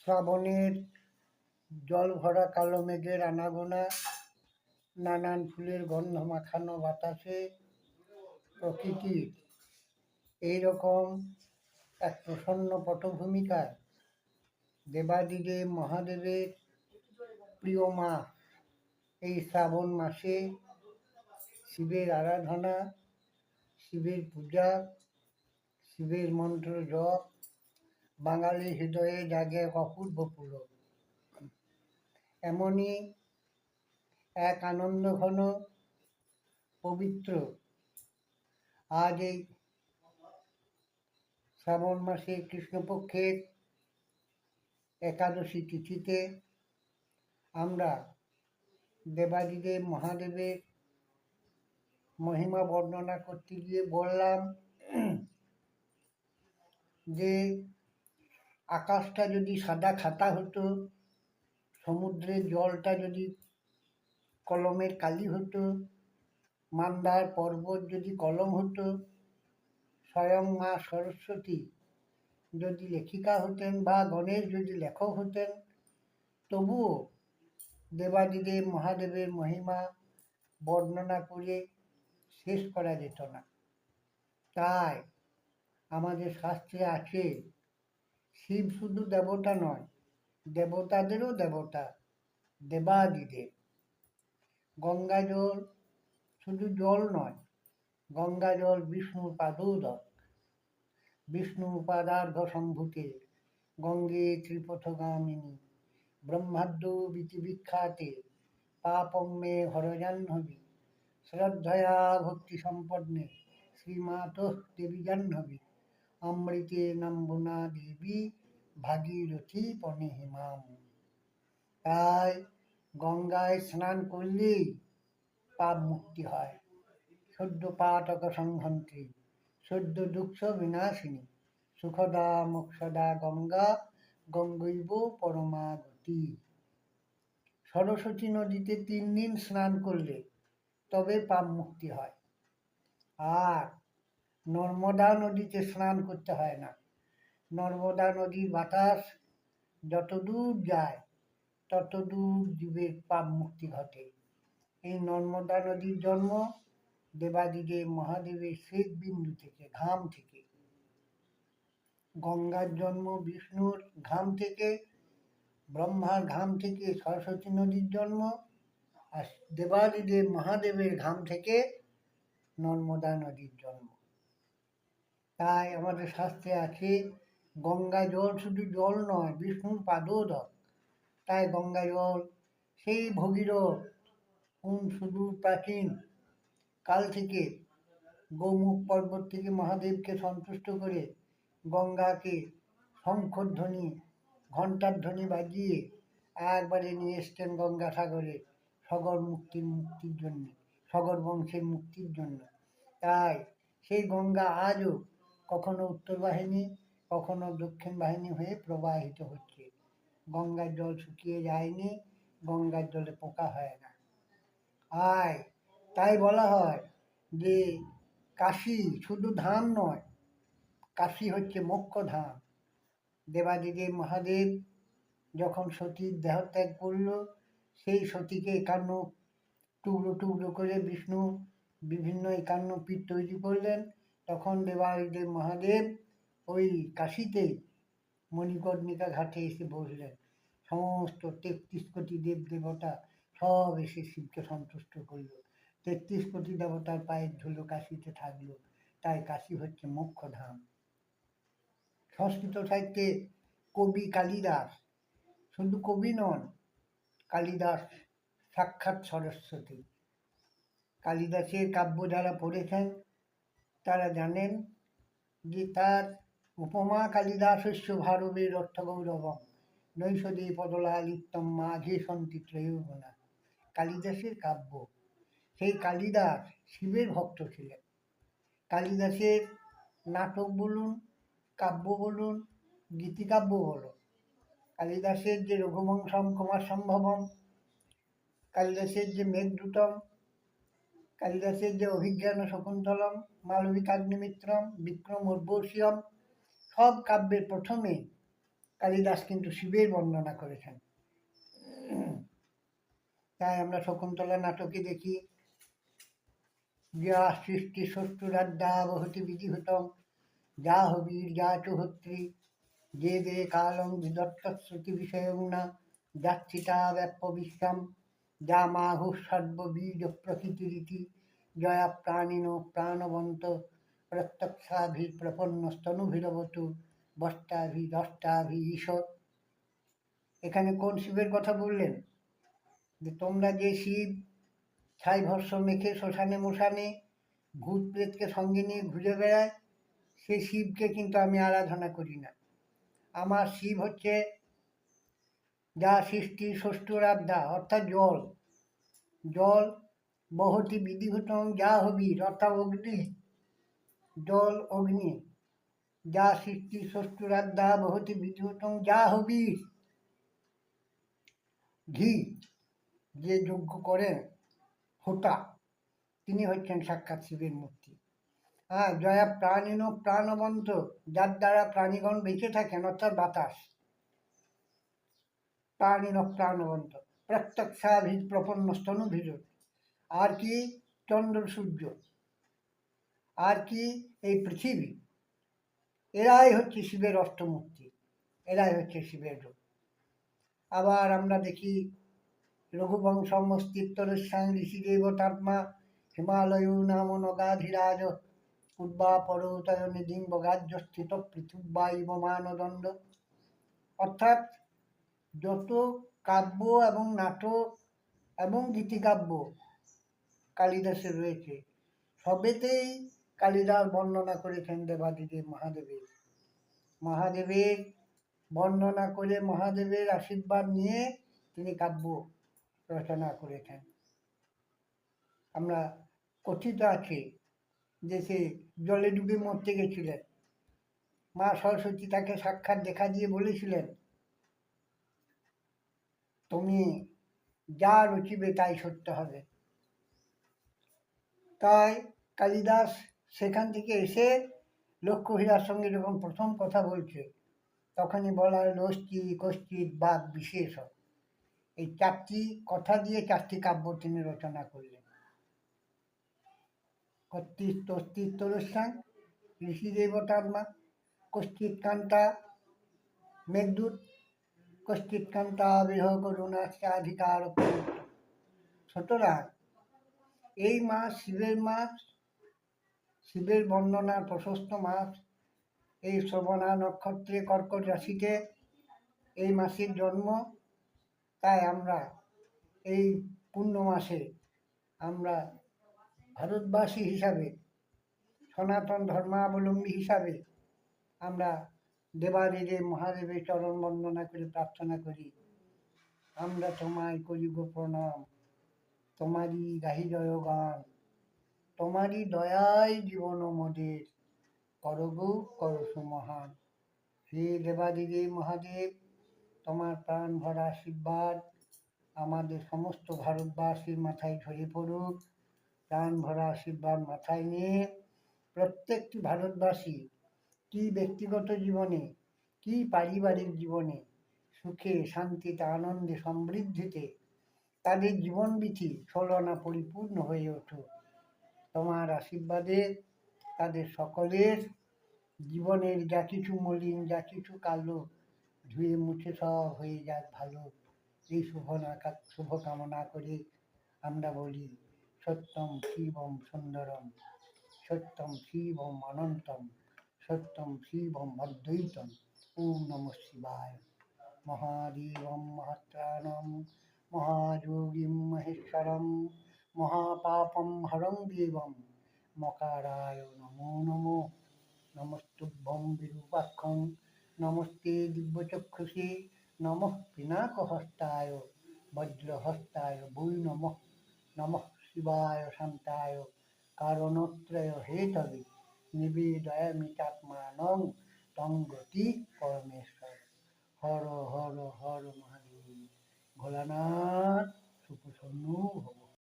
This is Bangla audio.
শ্রাবণের জল ভরা কালো মেঘের আনাগোনা, নানান ফুলের গন্ধ মাখানো বাতাসে প্রকৃতির। এইরকম এক প্রসন্ন পটভূমিকায় দেবাদিদেব মহাদেবের প্রিয় মা এই শ্রাবণ মাসে শিবের আরাধনা, শিবের পূজা, শিবের মন্ত্র জপ বাঙালি হৃদয়ে জাগে অপূর্ব পুলক এমনই এক আনন্দ ঘন, পবিত্র। আজ এই শ্রাবণ মাসে কৃষ্ণপক্ষের একাদশী তিথিতে আমরা দেবাদিদেব মহাদেবের মহিমা বর্ণনা করতে গিয়ে বললাম যে আকাশটা যদি সাদা খাতা হতো সমুদ্রের জলটা যদি কলমের কালি হতো, মান্দার পর্বত যদি কলম হতো, স্বয়ং মা সরস্বতী যদি লেখিকা হতেন বা গণেশ যদি লেখক হতেন, তবুও দেবাদিদেব মহাদেবের মহিমা বর্ণনা করে শেষ করা যেত না। তাই আমাদের শাস্ত্রে আছে শিব শুধু দেবতা নয়, দেবতাদেরও দেবতা, দেবাদিদেব। গঙ্গা জল শুধু জল নয়, গঙ্গা জল বিষ্ণুর পাদোদক বিষ্ণু উপাদার্ঘ সম্ভূতে গঙ্গে ত্রিপথগামিনী, ব্রহ্মাদ্য বিখ্যাতে পাপং মে হরজাহ্নবী শ্রদ্ধয়া ভক্তি সম্পন্নে শ্রীমাত দেবী জাহ্নবী, অমৃতে নম্বনা দেবী ভাগীরথী পনে হিমাম তাই গঙ্গায় স্নান করলেই পাপ মুক্তি হয়। সদ্য পাতক সংহন্ত্রী সদ্য দুঃখ বিনাশিনী, সুখদা মোক্ষদা গঙ্গা গঙ্গৈব পরমাগতি। সরস্বতী নদীতে তিন দিন স্নান করলে তবে পাপ মুক্তি হয়। আর নর্মদা নদীতে স্নান করতে হয় না। নর্মদা নদীর বাতাস যত দূর যায় তত দূর জীবের পাপ মুক্তি ঘটে। এই নর্মদা নদীর জন্ম দেবাদিদেব মহাদেবের শ্বেত বিন্দু থেকে ঘাম থেকে। গঙ্গার জন্ম বিষ্ণুর ঘাম থেকে, ব্রহ্মার ঘাম থেকে, সরস্বতী নদীর জন্ম আর দেবাদিদেব মহাদেবের ঘাম থেকে নর্মদা নদীর জন্ম। তাই আমাদের শাস্ত্রে আছে গঙ্গা জল শুধু জল নয়, বিষ্ণুর পাদোদক তাই গঙ্গা জল, সেই ভগীরথ, কোন শুধু প্রাচীন কাল থেকে গৌমুখ পর্বত থেকে মহাদেবকে সন্তুষ্ট করে গঙ্গাকে শঙ্খধ্বনি, ঘণ্টার ধ্বনি বাজিয়ে একবারে নিয়ে এসছেন গঙ্গাসাগরে সগর মুক্তির মুক্তির জন্য, সগর বংশের মুক্তির জন্য। তাই সেই গঙ্গা আজও কখনো উত্তর বাহিনী কখনো দক্ষিণ বাহিনী হয়ে প্রবাহিত হচ্ছে। গঙ্গার জল শুকিয়ে যায়নি, গঙ্গার জলে পোকা হয় না। আয়, তাই বলা হয় যে কাশি শুধু ধাম নয়, কাশি হচ্ছে মোক্ষ ধাম। দেবাদিদেব মহাদেব যখন সতীর দেহত্যাগ করল, সেই সতীকে একান্ন টুকরো টুকরো করে বিষ্ণু বিভিন্ন একান্ন পীঠ তৈরি করলেন। তখন দেবাদিদেব মহাদেব ওই কাশীতে মণিকর্ণিকা ঘাটে এসে বসলেন। সমস্ত তেত্রিশ কোটি দেব দেবতা সব এসে শিবকে সন্তুষ্ট করল। তেত্রিশ কোটি দেবতার পায়ের ধুলো কাশিতে থাকল। তাই কাশী হচ্ছে মোক্ষধাম সংস্কৃত সাহিত্যে কবি কালিদাস, শুধু কবি নন, কালিদাস সাক্ষাৎ সরস্বতী। কালিদাসের কাব্য যারা পড়েছেন, তারা জানেন যে তার উপমা কালিদাসস্য ভারবের অর্থগৌরবম নৈষদী পদলালিত্যম মাঝে সন্তি ত্রয়োগুণা কালিদাসের কাব্য। সেই কালিদাস শিবের ভক্ত ছিলেন। কালিদাসের নাটক বলুন, কাব্য বলুন, গীতিকাব্য বলুন। কালিদাসের যে রঘুবংশম কুমার সম্ভবম। কালিদাসের যে মেঘদূতম। কালিদাসের যে অভিজ্ঞান শকুন্তলম, মালবিকাগ্নিমিত্রম, বিক্রম উর্বশীয়ম। সব কাব্যের প্রথমে কালিদাস কিন্তু শিবের বর্ণনা করেছেন। তাই আমরা শকুন্তলা নাটকে দেখি, যা সৃষ্টি ষষ্ঠুরাধ্যা বহতি বিধিহতম, যা হবির যা চুহত্রী যে দে কালং বিদত্ত শ্রুতি বিষয়ং না যাচ্ছিতা ব্যাপ্য বিশ্বাম যা মাহু সর্ববীজ প্রকৃতিরীতি জয়া প্রাণিন প্রাণবন্ত প্রত্যক্ষাভি প্রপন্ন স্তনুভিরবতু বস্তাভি দষ্টাভি ঈশ্বর এখানে কোন শিবের কথা বললেন? যে তোমরা যে শিব, ছাই ভস্য মেখে শ্মশানে মশানে ভূত প্রেতকে সঙ্গে নিয়ে ঘুরে বেড়ায় সেই শিবকে কিন্তু আমি আরাধনা করি না। আমার শিব হচ্ছে যা সৃষ্টি ষষ্ঠরাধ্যা অর্থাৎ জল। জল বহতি বিধিভূতম যা হবি অর্থাৎ অগ্নি জল অগ্নি। যা সৃষ্টি ষষ্ঠরাধ্যা বহতি বিধিভূতম যা হবি। ঘি যে যজ্ঞ করেন হোতা, তিনি হচ্ছেন সাক্ষাৎ শিবের মূর্তি। হ্যাঁ জয়া প্রাণীন প্রাণবন্ত, যার দ্বারা প্রাণীগণ বেঁচে থাকেন, অর্থাৎ বাতাস। প্রাণীন প্রাণবন্ত, প্রত্যক্ষাভি প্রপন্ন স্তনুভির আর কি? চন্দ্র সূর্য। আর কি? এই পৃথিবী। এরাই হচ্ছে শিবের অষ্টমূর্তি। এরাই হচ্ছে শিবের রূপ। আবার আমরা দেখি রঘুবংশম অস্তিত্বরস্যাং ঋষি দেবতাত্মা হিমালয় নাম নগাধিরাজ পূর্বা পরোতয় নিধিং বগাজ্য স্থিত পৃথিব্বা মানদণ্ড অর্থাৎ যত কাব্য এবং নাটক এবং গীতিকাব্য কালিদাসের রয়েছে, সবেতেই কালিদাস বর্ণনা করেছেন দেবাদিদেব মহাদেবের। মহাদেবের বর্ণনা করে মহাদেবের আশীর্বাদ নিয়ে তিনি কাব্য রচনা করেছেন। আমরা কথিত আছে যে সে জলে ডুবে মরতে গেছিলেন। মা সরস্বতী তাকে সাক্ষাৎ দেখা দিয়ে বলেছিলেন, তুমি যা রচিবে তাই সত্য হবে। তাই কালিদাস সেখান থেকে এসে লক্ষ্য লক্ষ্যহীরার সঙ্গে যখন প্রথম কথা বলছে, তখনই বলা হলো অস্থি কষ্টিত বাদ, বিশেষ। এই চারটি কথা দিয়ে চারটি কাব্য তিনি রচনা করলেন। কর্তৃত্ব অস্তিত্বরস্যাং ঋষি দেবতাত্মা কষ্টিত কান্তা, মেঘদূত কষ্টিত কান্তা, বিহ করুণাধিকার সুতরাং এই মাস শিবের মাস শিবের বর্ণনার প্রশস্ত মাস, এই শ্রবণা নক্ষত্রে কর্কট রাশিতে এই মাসের জন্ম। তাই আমরা এই পূর্ণ মাসে আমরা ভারতবাসী হিসাবে, সনাতন ধর্মাবলম্বী হিসাবে আমরা দেবাদিদেব মহাদেবের চরণ বন্দনা করে প্রার্থনা করি। আমরা তোমায় করিব প্রণাম। তোমারই গাহি জয় গান। তোমারই দয়ায় জীবন মোদের করগু করসু মহান হে দেবাদিদেব মহাদেব, তোমার প্রাণ ভরা আশীর্বাদ আমাদের সমস্ত ভারতবাসীর মাথায় ঝরে পড়ুক। প্রাণ ভরা আশীর্বাদ মাথায় নিয়ে প্রত্যেকটি ভারতবাসী কি ব্যক্তিগত জীবনে, কি পারিবারিক জীবনে সুখে, শান্তিতে, আনন্দে, সমৃদ্ধিতে তাদের জীবনবিধি ছলনা পরিপূর্ণ হয়ে ওঠুক। তোমার আশীর্বাদে, তাদের সকলের জীবনের যা কিছু মলিন, যা কিছু কালো, ধুয়ে মুছে সব হয়ে যাক ভালো। এই শুভ শুভ কামনা করে আমরা বলি, সত্যম শিবম সুন্দরম, সত্যম শিবম অনন্তম, সত্যম শিবম অদ্বৈতম। ওম নম শিবায়। মহাদেবম মহাত্রাণম মহাযোগীম মহেশ্বরম। মহাপাপম হরং দেবম। মকারায় নমো নমো। নমস্তুভ্যম বিরূপাক্ষম। নমস্তে দিব্যচক্ষুষে। নমঃ পিনাকহস্তায়। বজ্রহস্তায় বৈ নমঃ। নমঃ শিবায় শান্তায়। কারণত্রয় হেতবে নিবেদয়ামি চাত্মানং তং গতি পরমেশ্বর। হর হর হর মহাদেব। ভোলানাথ, সুপ্রসন্ন ভব।